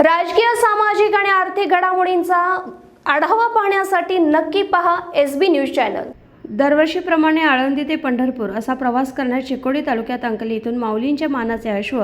राजकीय सामाजिक आणि आर्थिक घडामोडींचा आढावा पाहण्यासाठी नक्की पहा एस बी न्यूज चॅनल. दरवर्षीप्रमाणे आळंदी ते पंढरपूर असा प्रवास करण्यात चिकोडी तालुक्यात अंकली इथून माऊलींच्या मानाचे अश्व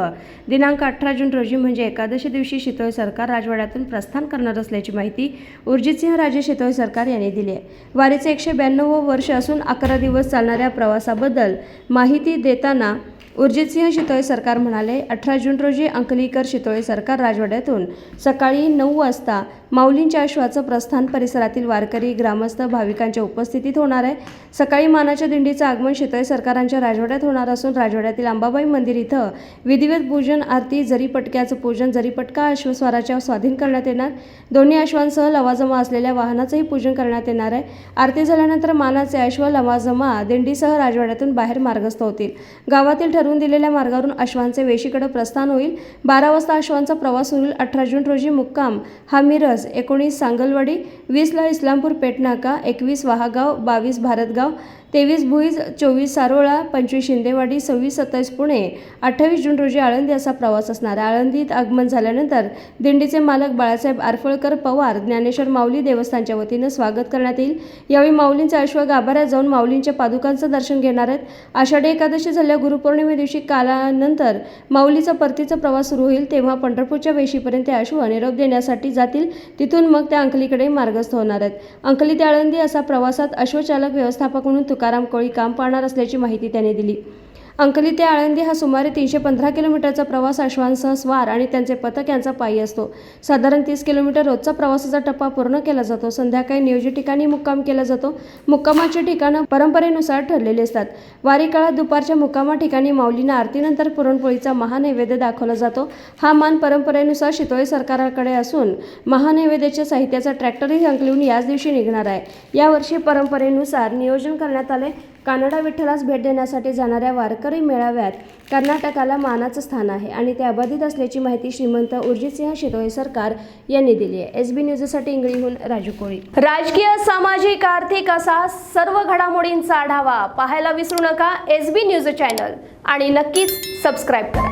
दिनांक अठरा जून रोजी म्हणजे एकादशी दिवशी शितोळे सरकार राजवाड्यातून प्रस्थान करणार असल्याची माहिती उर्जितसिंह राजे शितोळे सरकार यांनी दिली आहे. वारीचे एकशे ब्याण्णव वर्ष असून अकरा दिवस चालणाऱ्या प्रवासाबद्दल माहिती देताना उर्जितसिंह शितोळे सरकार म्हणाले अठरा जून रोजी अंकलीकर शितोळे सरकार राजवाड्यातून सकाळी नऊ वाजता माऊलींच्या अश्वाचं प्रस्थान परिसरातील वारकरी ग्रामस्थ भाविकांच्या उपस्थितीत होणार आहे. सकाळी मानाच्या दिंडीचं आगमन शितोळे सरकारांच्या राजवाड्यात होणार असून राजवाड्यातील अंबाबाई मंदिर इथं विधिवत पूजन आरती जरीपटक्याचं पूजन जरीपटका अश्वस्वाराच्या स्वाधीन करण्यात येणार. दोन्ही अश्वांसह लवाजमा असलेल्या वाहनाचंही पूजन करण्यात येणार आहे. आरती झाल्यानंतर मानाचे अश्व लवाजमा दिंडीसह राजवाड्यातून बाहेर मार्गस्थ होतील. गावातील ठरवून दिलेल्या मार्गावरून अश्वांचे वेशीकडे प्रस्थान होईल. बारा वाजता अश्वांचा प्रवास होईल. अठरा जून रोजी मुक्काम. हा मिरज एकोणीस सांगलवाडी वीसला इस्लामपूर पेटनाका एकवीस वाहागाव बावीस भारतगाव तेवीस भुईज चोवीस सारोळा पंचवीस शिंदेवाडी सव्वीस सत्तावीस पुणे. अठ्ठावीस जून रोजी आळंदी असा प्रवास असणार. आळंदीत आगमन झाल्यानंतर दिंडीचे मालक बाळासाहेब आरफळकर पवार ज्ञानेश्वर माऊली देवस्थानच्या वतीनं स्वागत करण्यात येईल. यावेळी माऊलींचे अश्व गाभाऱ्यात जाऊन माऊलींच्या पादुकांचं दर्शन घेणार आहेत. आषाढी एकादशी झाल्या गुरुपौर्णिमे दिवशी कालानंतर माऊलीचा परतीचा प्रवास सुरू होईल तेव्हा पंढरपूरच्या वेशीपर्यंत ते अश्व निरोप देण्यासाठी जातील. तिथून मग त्या अंकलीकडे मार्गस्थ होणार आहेत. अंकली ते आळंदी असा प्रवासात अश्वचालक व्यवस्थापक म्हणून तुकाराम कोळी काम पाहणार असल्याची माहिती त्यांनी दिली. अंकली ते आळंदी हा सुमारे तीनशे पंधरा किलोमीटरचा प्रवास अश्वांसह स्वार आणि त्यांचे पथक यांचा पायी असतो. साधारण तीस किलोमीटर रोजचा प्रवासाचा टप्पा पूर्ण केला जातो. संध्याकाळी नियोजित ठिकाणी मुक्काम केला जातो. मुक्कामाची ठिकाणं परंपरेनुसार ठरलेली असतात. वारी काळात दुपारच्या मुक्कामा ठिकाणी माऊलींना आरतीनंतर पुरणपोळीचा महानैवेद्य दाखवला जातो. हा मान परंपरेनुसार शितोळे सरकाराकडे असून महानैवेद्याच्या साहित्याचा ट्रॅक्टरही अंकलीहून याच दिवशी निघणार आहे. यावर्षी परंपरेनुसार नियोजन करण्यात आले. कानडा विठ्ठलास भेट देण्यासाठी जाणाऱ्या वारकरी मेळाव्यात कर्नाटकाला मानाचं स्थान आहे आणि ते अबाधित असल्याची माहिती श्रीमंत उर्जितसिंह शितोळे सरकार यांनी दिली आहे. एस बी न्यूजसाठी इंगळीहून राजू कोळी. राजकीय सामाजिक आर्थिक असा सर्व घडामोडींचा आढावा पाहायला विसरू नका एस बी न्यूज चॅनल आणि नक्कीच सबस्क्राईब करा.